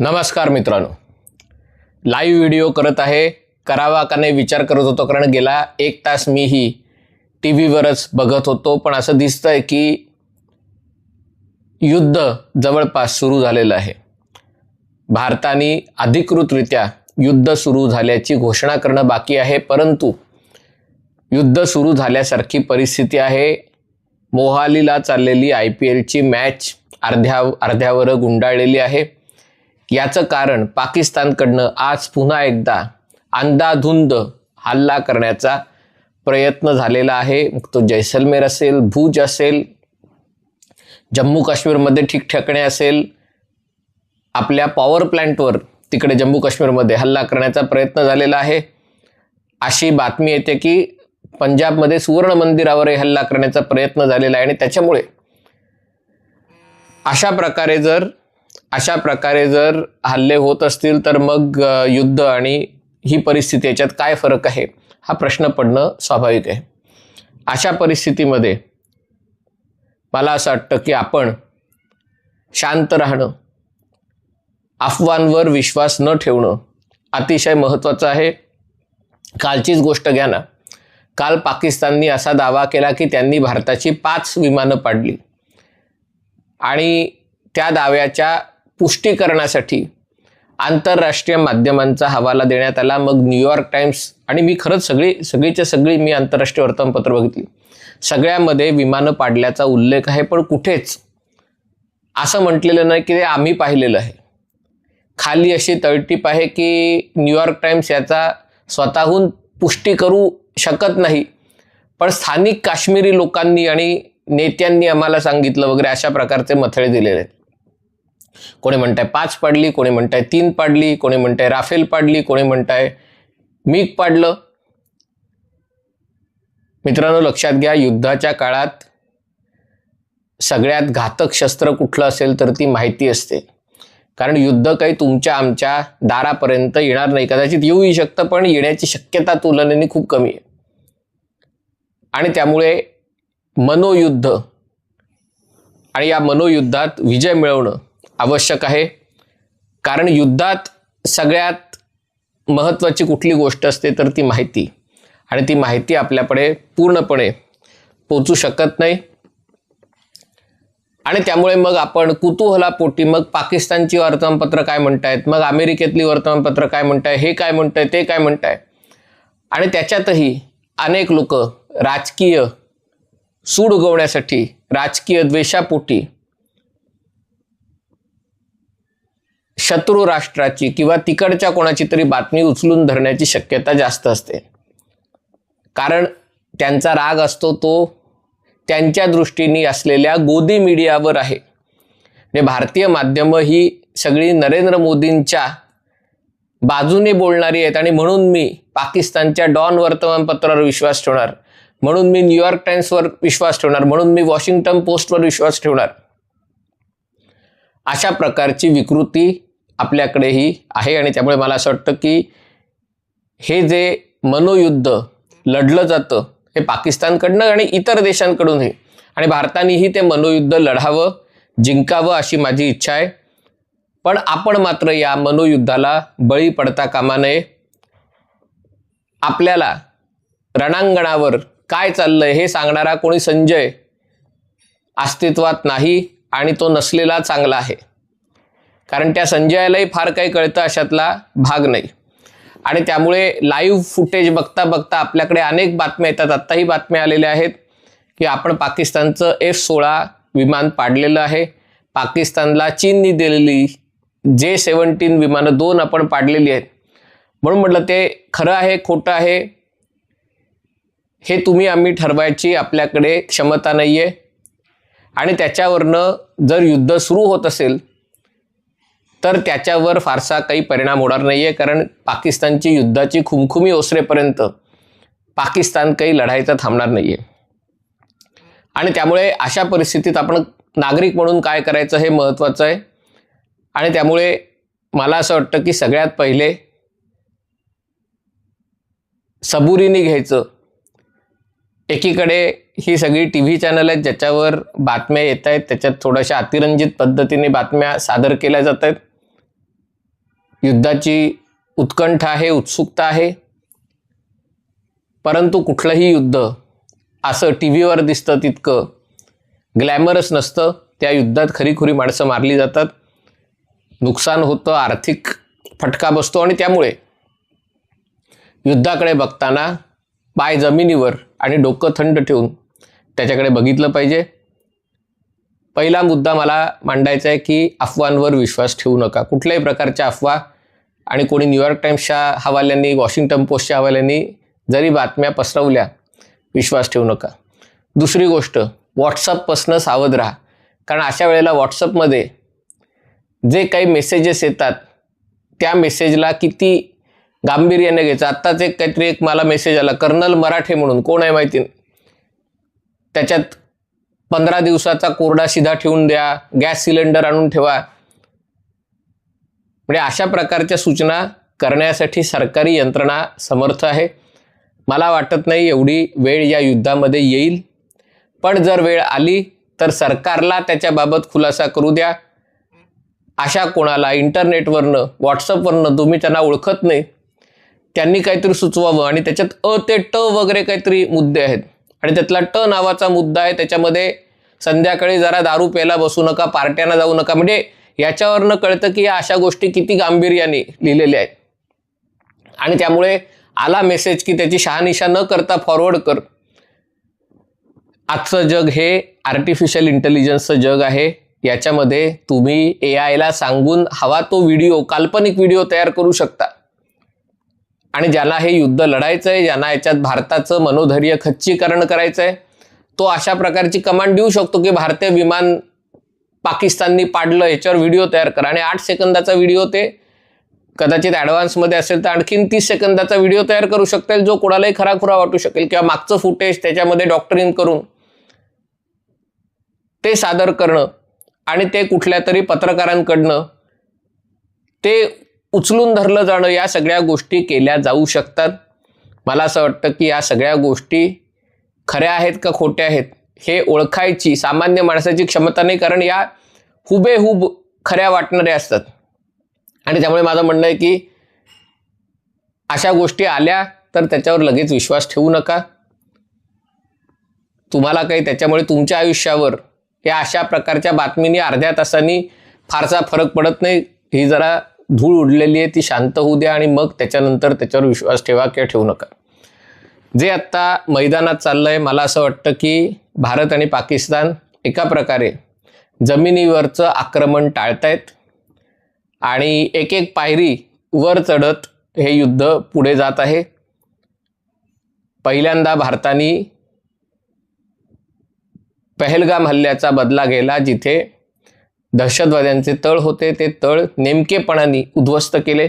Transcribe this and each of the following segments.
नमस्कार मित्रांनो. Live video करत आहे करावा का नाही विचार करत होतो कारण गेला एक तास मीही टी व्हीवरच बघत होतो पण असं दिसतं आहे की युद्ध जवळपास सुरू झालेलं आहे. भारताने अधिकृतरित्या युद्ध सुरू झाल्याची घोषणा करणं बाकी आहे परंतु युद्ध सुरू झाल्यासारखी परिस्थिती आहे. मोहालीला चाललेली आय पी एलची मॅच अर्ध्या अर्ध्यावर गुंडाळलेली आहे. याचं कारण पाकिस्तानकडनं आज पुन्हा एकदा अंदाधुंद हल्ला करण्याचा प्रयत्न झालेला आहे. तो जैसलमेर असेल भूज असेल जम्मू काश्मीरमध्ये ठिकठिकाणी असेल आपल्या पॉवर प्लॅन्टवर तिकडे जम्मू काश्मीरमध्ये हल्ला करण्याचा प्रयत्न झालेला आहे. अशी बातमी येते की पंजाबमध्ये सुवर्ण मंदिरावरही हल्ला करण्याचा प्रयत्न झालेला आहे आणि त्याच्यामुळे अशा प्रकारे जर अशा प्रकारे जर हल्ले होत असतील तर मग युद्ध आणि ही परिस्थिती याच्यात काय फरक आहे हा प्रश्न पडणं स्वाभाविक आहे. अशा परिस्थितीमध्ये मला असं वाटतं की आपण शांत राहणं अफवांवर विश्वास न ठेवणं अतिशय महत्त्वाचं आहे. कालचीच गोष्ट घ्या ना. काल पाकिस्ताननी असा दावा केला की त्यांनी भारताची पाच विमानं पाडली आणि त्या दाव्याच्या पुष्टीकरणासाठी आंतरराष्ट्रीय माध्यमांचा हवाला देण्यात आला. मग न्यूयॉर्क टाइम्स आणि मी खरंच सगळी सगळीच्या सगळी मी आंतरराष्ट्रीय वर्तमानपत्र बघितली. सगळ्यामध्ये विमानं पाडल्याचा उल्लेख आहे पण कुठेच असं म्हटलेलं नाही की ते आम्ही पाहिलेलं आहे. खाली अशी तळटीप आहे की न्यूयॉर्क टाइम्स याचा स्वतःहून पुष्टी करू शकत नाही. पण स्थानिक काश्मीरी लोकांनी आणि नेत्यांनी आम्हाला सांगितलं वगैरे अशा प्रकारचे मथळे दिलेले आहेत. कोणी म्हणताय पाच पाडली कोणी म्हणताय तीन पाडली कोणी म्हणताय राफेल पाडली कोणी म्हणताय मीग पाडलं. मित्रांनो लक्षात घ्या युद्धाच्या काळात सगळ्यात घातक शस्त्र कुठलं असेल तर ती माहिती असते. कारण युद्ध काही तुमच्या आमच्या दारापर्यंत येणार नाही. कदाचित येऊही शकतं पण येण्याची शक्यता तुलनेने खूप कमी आहे. आणि त्यामुळे मनोयुद्ध आणि या मनोयुद्धात विजय मिळवणं आवश्यक आहे. कारण युद्धात सगळ्यात महत्त्वाची कुठली गोष्ट असते तर ती माहिती. आणि ती माहिती आपल्याकडे पूर्णपणे पोचू शकत नाही. आणि त्यामुळे मग आपण कुतूहलापोटी मग पाकिस्तानची वर्तमानपत्र काय म्हणतायत? मग अमेरिकेतली वर्तमानपत्र काय म्हणताय? हे काय म्हणताय? ते काय म्हणताय? आणि त्याच्यातही अनेक लोक राजकीय सूड उगवण्यासाठी राजकीय द्वेषापोटी शत्रू राष्ट्राची किंवा तिकडच्या कोणाची तरी बातमी उचलून धरण्याची शक्यता जास्त असते. कारण त्यांचा राग असतो तो त्यांच्या दृष्टीने असलेल्या गोदी मीडियावर आहे. म्हणजे भारतीय माध्यमं ही सगळी नरेंद्र मोदींच्या बाजूने बोलणारी आहेत आणि म्हणून मी पाकिस्तानच्या डॉन वर्तमानपत्रावर विश्वास ठेवणार म्हणून मी न्यूयॉर्क टाइम्सवर विश्वास ठेवणार म्हणून मी वॉशिंग्टन पोस्टवर विश्वास ठेवणार. अशा प्रकारची विकृती आपल्याकडेही आहे आणि त्यामुळे मला असं वाटतं की हे जे मनोयुद्ध लढलं जातं हे पाकिस्तानकडनं आणि इतर देशांकडूनही. आणि भारतानेही ते मनोयुद्ध लढावं जिंकावं अशी माझी इच्छा आहे. पण आपण मात्र या मनोयुद्धाला बळी पडता कामा नये. आपल्याला रणांगणावर काय चाललंय हे सांगणारा कोणी संजय अस्तित्वात नाही आणि तो नसलेला चांगला आहे. कारण त्या संजयालाही फार काही कळतं अशातला भाग नाही. आणि त्यामुळे लाईव्ह फुटेज बघता बघता आपल्याकडे अनेक बातम्या येतात. आत्ताही बातम्या आलेल्या आहेत की आपण पाकिस्तानचं एफ सोळा विमान पाडलेलं आहे. पाकिस्तानला चीननी दिलेली जे सेवन्टीन विमानं दोन आपण पाडलेली आहेत. म्हणून म्हटलं ते खरं आहे खोटं आहे हे तुम्ही आम्ही ठरवायची आपल्याकडे क्षमता नाही आहे आणि त्याच्यावरनं जर युद्ध सुरू होत असेल तर त्याच्यावर फारसा काही परिणाम होणार नाही आहे कारण पाकिस्तानची युद्धाची खुमखुमी ओसरेपर्यंत पाकिस्तान काही लढायचं थांबणार नाही आहे आणि त्यामुळे अशा परिस्थितीत आपण नागरिक म्हणून काय करायचं हे महत्त्वाचं आहे. आणि त्यामुळे मला असं वाटतं की सगळ्यात पहिले सबुरीने घ्यायचं. एकीकडे ही सगळी टी व्ही चॅनल आहेत ज्याच्यावर बातम्या येत आहेत त्याच्यात थोड्याशा अतिरंजित पद्धतीने बातम्या सादर केल्या जात आहेत. युद्धाची उत्कंठा आहे उत्सुकता आहे. परंतु कुठलंही युद्ध असं टी व्हीवर दिसतं तितकं ग्लॅमरस नसतं. त्या युद्धात खरीखुरी माणसं मारली जातात. नुकसान होतं आर्थिक फटका बसतो आणि त्यामुळे युद्धाकडे बघताना पाय जमिनीवर आणि डोकं थंड ठेवून त्याच्याकडे बघितलं पाहिजे. पहिला मुद्दा मला मांडायचा आहे की अफवांवर विश्वास ठेवू नका. कुठल्याही प्रकारच्या अफवा आणि कोणी न्यूयॉर्क टाईम्सच्या हवाल्यांनी वॉशिंग्टन पोस्टच्या हवाल्यांनी जरी बातम्या पसरवल्या विश्वास ठेवू नका. दुसरी गोष्ट व्हॉट्सअपपासनं सावध राहा. कारण अशा वेळेला व्हॉट्सअपमध्ये जे काही मेसेजेस येतात त्या मेसेजला किती गांभीर्याने घ्यायचं. आत्ताच एक काहीतरी एक मला मेसेज आला कर्नल मराठे म्हणून कोण आहे माहिती? त्याच्यात पंधरा दिवसाचा कोरडा शिधा ठेवून द्या गॅस सिलेंडर आणून ठेवा. म्हणजे अशा प्रकारच्या सूचना करण्यासाठी सरकारी यंत्रणा समर्थ आहे. मला वाटत नाही एवढी वेळ या युद्धामध्ये येईल. पण जर वेळ आली तर सरकारला त्याच्याबाबत खुलासा करू द्या. अशा कोणाला इंटरनेटवरनं व्हॉट्सअपवरनं तुम्ही त्यांना ओळखत नाही. त्यांनी काहीतरी सुचवावं आणि त्याच्यात अ ते ट वगैरे काहीतरी मुद्दे आहेत. आणि त्यातला ट नावाचा मुद्दा आहे त्याच्यामध्ये संध्याकाळी जरा दारू प्यायला बसू नका पार्ट्यांना जाऊ नका. म्हणजे याच्यावरनं कळतं की या अशा गोष्टी किती गांभीर्याने लिहिलेल्या आहेत. आणि त्यामुळे आला मेसेज की त्याची शहानिशा न करता फॉरवर्ड कर. आजचं जग हे आर्टिफिशियल इंटेलिजन्सचं जग आहे. याच्यामध्ये तुम्ही ए आयला सांगून हवा तो व्हिडिओ काल्पनिक व्हिडिओ तयार करू शकता. आणि ज्याला हे युद्ध लढायचं आहे ज्यांना याच्यात भारताचं मनोधैर्य खच्चीकरण करायचं आहे तो अशा प्रकारची कमांड देऊ शकतो की भारतीय विमान पाकिस्ताननी पाडलं याच्यावर व्हिडिओ तयार करा. आणि आठ सेकंदाचा व्हिडिओ ते कदाचित ॲडव्हान्समध्ये असेल तर आणखीन तीस सेकंदाचा व्हिडिओ तयार करू शकतील जो कोणालाही खराखुरा वाटू शकेल. किंवा मागचं फुटेज त्याच्यामध्ये डॉक्टरिंग करून ते सादर करणं आणि ते कुठल्या तरी पत्रकारांकडनं ते उचलून धरलं जाणं या सगळ्या गोष्टी केल्या जाऊ शकतात. मला असं वाटतं की या सगळ्या गोष्टी खऱ्या आहेत का खोट्या आहेत हे ओळखायची सामान्य माणसाची क्षमता नाही कारण या हुबेहूब खऱ्या वाटणाऱ्या असतात. आणि त्यामुळे माझं म्हणणं आहे की अशा गोष्टी आल्या तर त्याच्यावर लगेच विश्वास ठेवू नका. तुम्हाला काही त्याच्यामुळे तुमच्या आयुष्यावर या अशा प्रकारच्या बातमीनी अर्ध्या तासांनी फारसा फरक पडत नाही. ही जरा धूळ उडलेली आहे ती शांत होऊ द्या आणि मग त्याच्यानंतर त्याच्यावर विश्वास ठेवा किंवा ठेवू नका. जे आत्ता मैदानात चाललंय मला असं वाटतं की भारत आणि पाकिस्तान एका प्रकारे जमिनीवरचं आक्रमण टाळतायत आणि एक एक पायरी वर चढत हे युद्ध पुढे जात आहे. पहिल्यांदा भारताने पहलगाम हल्ल्याचा बदला गेला जिथे दहशतवाद्यांचे तळ होते ते तळ नेमकेपणाने उद्ध्वस्त केले.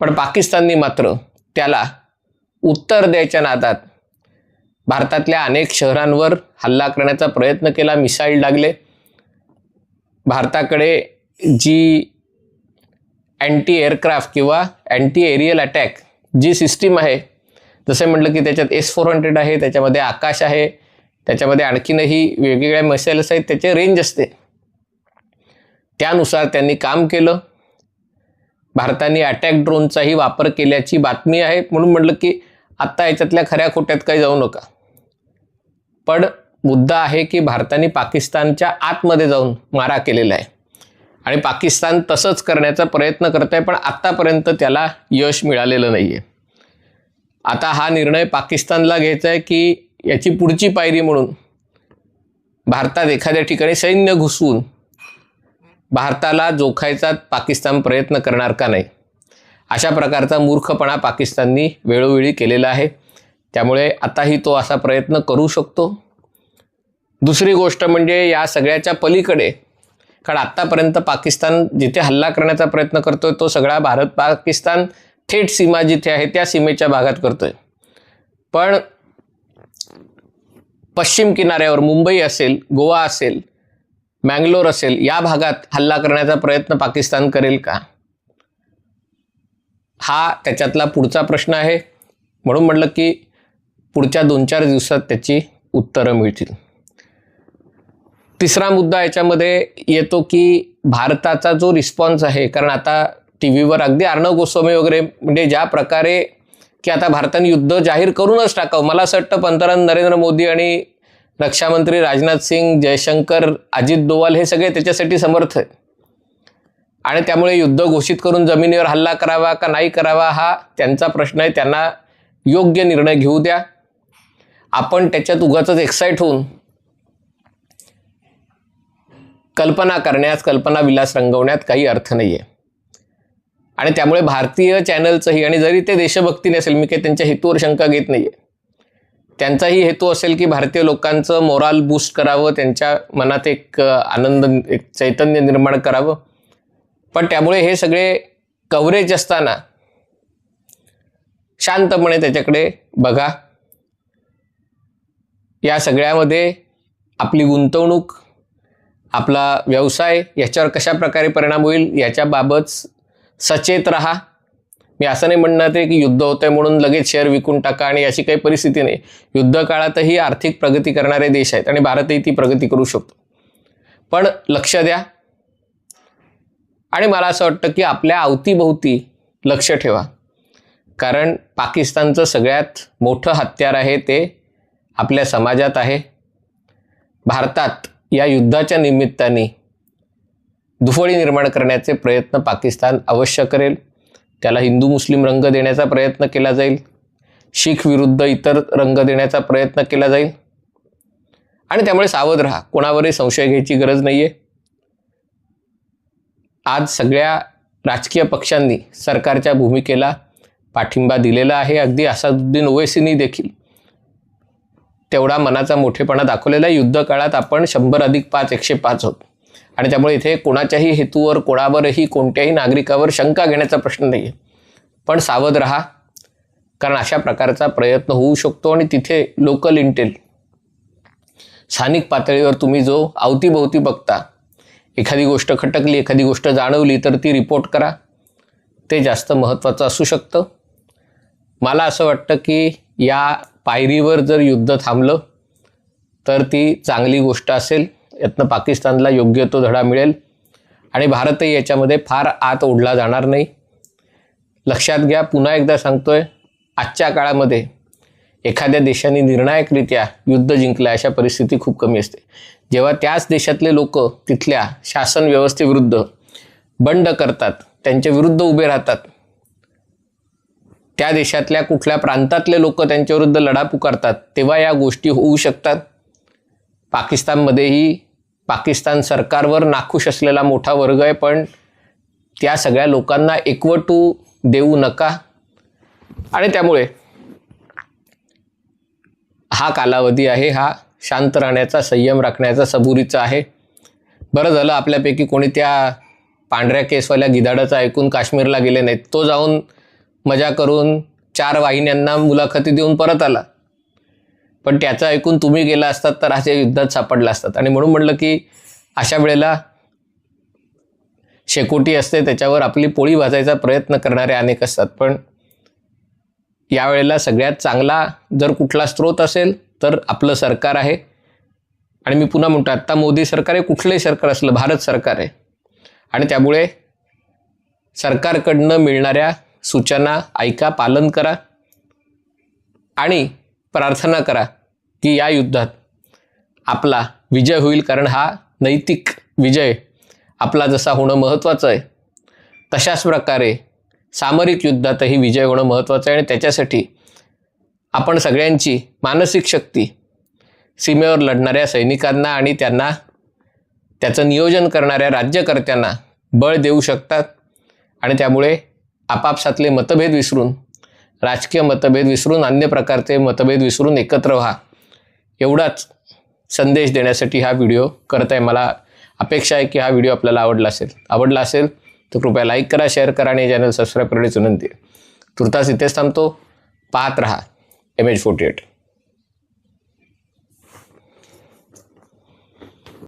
पण पाकिस्ताननी मात्र त्याला उत्तर द्यायच्या नादात भारतातल्या अनेक शहरांवर हल्ला करण्याचा प्रयत्न केला मिसाईल लागले भारताकडे जी अँटी एअरक्राफ्ट किंवा अँटी एरियल अटॅक जी सिस्टीम आहे जसं म्हटलं की त्याच्यात एस फोर हंड्रेड आहे त्याच्यामध्ये आकाश आहे त्याच्यामध्ये आणखीनही वेगवेगळ्या मिसाईल्स आहेत त्याचे रेंज असते. त्यानुसार त्यांनी काम केलं. भारताने अटॅक ड्रोनचाही वापर केल्याची बातमी आहे. म्हणून म्हटलं की आत्ता याच्यातल्या खऱ्या खोट्यात काही जाऊ नका. पण मुद्दा आहे की भारताने पाकिस्तानच्या आतमध्ये जाऊन मारा केलेला आहे. आणि पाकिस्तान तसंच करण्याचा प्रयत्न करत आहे पण आत्तापर्यंत त्याला यश मिळालेलं नाही आहे आता हा निर्णय पाकिस्तानला घ्यायचा आहे की याची पुढची पायरी म्हणून भारतात एखाद्या ठिकाणी सैन्य घुसवून भारताला जोखायचा पाकिस्तान प्रयत्न करणार का नाही? अशा प्रकारचा मूर्खपणा पाकिस्ताननी वेळोवेळी केलेला आहे. त्यामुळे आताही तो असा प्रयत्न करू शकतो. दुसरी गोष्ट म्हणजे या सगळ्याच्या पलीकडे कारण आत्तापर्यंत पाकिस्तान जिथे हल्ला करण्याचा प्रयत्न करतोय तो सगळा भारत पाकिस्तान थेट सीमा जिथे आहे त्या सीमेच्या भागात करतोय. पण पश्चिम किनाऱ्यावर मुंबई असेल गोवा असेल मँगलोर असेल या भागात हल्ला करण्याचा प्रयत्न पाकिस्तान करेल का? हा त्याच्यातला पुढचा प्रश्न आहे. म्हणून म्हटलं की पुढच्या दोन चार दिवसात त्याची उत्तरं मिळतील. तिसरा मुद्दा याच्यामध्ये येतो की भारताचा जो रिस्पॉन्स आहे कारण आता टी व्हीवर अगदी अर्णव गोस्वामी वगैरे म्हणजे ज्या प्रकारे की आता भारताने युद्ध जाहीर करूनच टाकावं. मला असं वाटतं पंतप्रधान नरेंद्र मोदी आणि रक्षामंत्री राजनाथ सिंग जयशंकर अजित दोवाल हे सगळे त्याच्यासाठी समर्थ आहे आणि त्यामुळे युद्ध घोषित करून जमिनीवर हल्ला करावा का नाही करावा हा त्यांचा प्रश्न आहे. त्यांना योग्य निर्णय घेऊ द्या. आपण त्याच्यात उगाच एक्साईट होऊन कल्पना करण्यास कल्पना विलास रंगवण्यात काही अर्थ नाही आहे आणि त्यामुळे भारतीय चॅनलचंही आणि जरी ते देशभक्ती नसेल मी काही त्यांच्या हेतूवर शंका घेत नाही आहे त्यांचाही हेतू असेल की भारतीय लोकांचं मोराल बूस्ट करावं त्यांच्या मनात एक आनंद एक चैतन्य निर्माण करावं. पण त्यामुळे हे सगळे कव्हरेज असताना शांतपणे त्याच्याकडे बघा. या सगळ्यामध्ये आपली गुंतवणूक आपला व्यवसाय याच्यावर कशा प्रकारे परिणाम होईल याच्याबाबत सचेत राहा. मी असं नाही म्हणणार आहे की युद्ध होतंय म्हणून लगेच शेअर विकून टाका आणि अशी काही परिस्थिती नाही. युद्ध काळातही आर्थिक प्रगती करणारे देश आहेत आणि भारतही ती प्रगती करू शकतो. पण लक्ष द्या. आणि मला असं वाटतं की आपल्या अवतीभोवती लक्ष ठेवा. कारण पाकिस्तानचं सगळ्यात मोठं हत्यार आहे ते आपल्या समाजात आहे. भारतात या युद्धाच्या निमित्ताने दुफळी निर्माण करण्याचे प्रयत्न पाकिस्तान अवश्य करेल. त्याला हिंदू मुस्लिम रंग देण्याचा प्रयत्न केला जाईल. शीख विरुद्ध इतर रंग देण्याचा प्रयत्न केला जाईल. आणि त्यामुळे सावध राहा. कोणावरही संशय घ्यायची गरज नाही आहे आज सगळ्या राजकीय पक्षांनी सरकारच्या भूमिकेला पाठिंबा दिलेला आहे. अगदी असादुद्दीन ओवेसींनी देखील तेवढा मनाचा मोठेपणा दाखवलेला आहे. युद्ध काळात आपण शंभर अधिक पाच एकशे पाच होतो आणि त्यामुळे इथे कोणाच्याही हेतूवर कोणावरही कोणत्याही नागरिकावर शंका घेण्याचा प्रश्न नाही आहे पण सावध राहा कारण अशा प्रकारचा प्रयत्न होऊ शकतो आणि तिथे लोकल इंटेल स्थानिक पातळीवर तुम्ही जो अवतीभोवती बघता एखादी गोष्ट खटकली एखादी गोष्ट जाणवली तर ती रिपोर्ट करा. ते जास्त महत्त्वाचं असू शकतं. मला असं वाटतं की या पायरीवर जर युद्ध थांबलं तर ती चांगली गोष्ट असेल. यातनं पाकिस्तानला योग्य तो धडा मिळेल. आणि भारतही याच्यामध्ये फार आत ओढला जाणार नाही. लक्षात घ्या पुन्हा एकदा सांगतोय आजच्या काळामध्ये एखाद्या देशाने निर्णायकरित्या युद्ध जिंकलं अशा परिस्थिती खूप कमी असते. जेव्हा त्याच देशातले लोक तिथल्या शासन व्यवस्थेविरुद्ध बंड करतात त्यांच्या विरुद्ध उभे राहतात त्या देशातल्या कुठल्या प्रांतातले लोक त्यांच्याविरुद्ध लढा पुकारतात तेव्हा या गोष्टी होऊ शकतात. पाकिस्तानमध्येही पाकिस्तान सरकारवर नाखुश असलेला मोठा वर्ग आहे पण त्या सगळ्या लोकांना एकवटू देऊ नका. आणि त्यामुळे हा कालावधी आहे हा शांत राहण्याचा संयम राखण्याचा सबुरीचा आहे. बरं झालं आपल्यापैकी कोणी त्या पांढऱ्या केसवाल्या गिधाडाचं ऐकून काश्मीरला गेले नाहीत. तो जाऊन मजा करून चार वाहिन्यांना मुलाखती देऊन परत आला. पण त्याचं ऐकून तुम्ही गेला असतात तर अशा युद्धात सापडला असतात. आणि म्हणून म्हटलं की अशा वेळेला शेकोटी असते त्याच्यावर आपली पोळी भाजायचा प्रयत्न करणारे अनेक असतात. पण यावेळेला सगळ्यात चांगला जर कुठला स्रोत असेल तर आपलं सरकार आहे. आणि मी पुन्हा म्हणतो आत्ता मोदी सरकार आहे कुठलंही सरकार असलं भारत सरकार आहे. आणि त्यामुळे सरकारकडनं मिळणाऱ्या सूचना ऐका पालन करा आणि प्रार्थना करा. की या युद्धात आपला विजय होईल कारण हा नैतिक विजय आपला जसा होणं महत्त्वाचं आहे तशाच प्रकारे सामरिक युद्धातही विजय होणं महत्त्वाचं आहे आणि त्याच्यासाठी आपण सगळ्यांची मानसिक शक्ती सीमेवर लढणाऱ्या सैनिकांना आणि त्यांना त्याचं नियोजन करणाऱ्या राज्यकर्त्यांना बळ देऊ शकतात आणि त्यामुळे आपापसातले मतभेद विसरून राजकीय मतभेद विसरून अन्य प्रकारचे मतभेद विसरून एकत्र व्हा. एवढाच संदेश देण्यासाठी हा व्हिडिओ करत आहे मला अपेक्षा आहे की हा व्हिडिओ आपल्याला आवडला असेल. आवडला असेल तर कृपया लाईक करा शेअर करा आणि चॅनल सबस्क्राईब करण्याची विनंती आहे. तुर्तास इथेच थांबतो. पाहत रहा. M H forty eight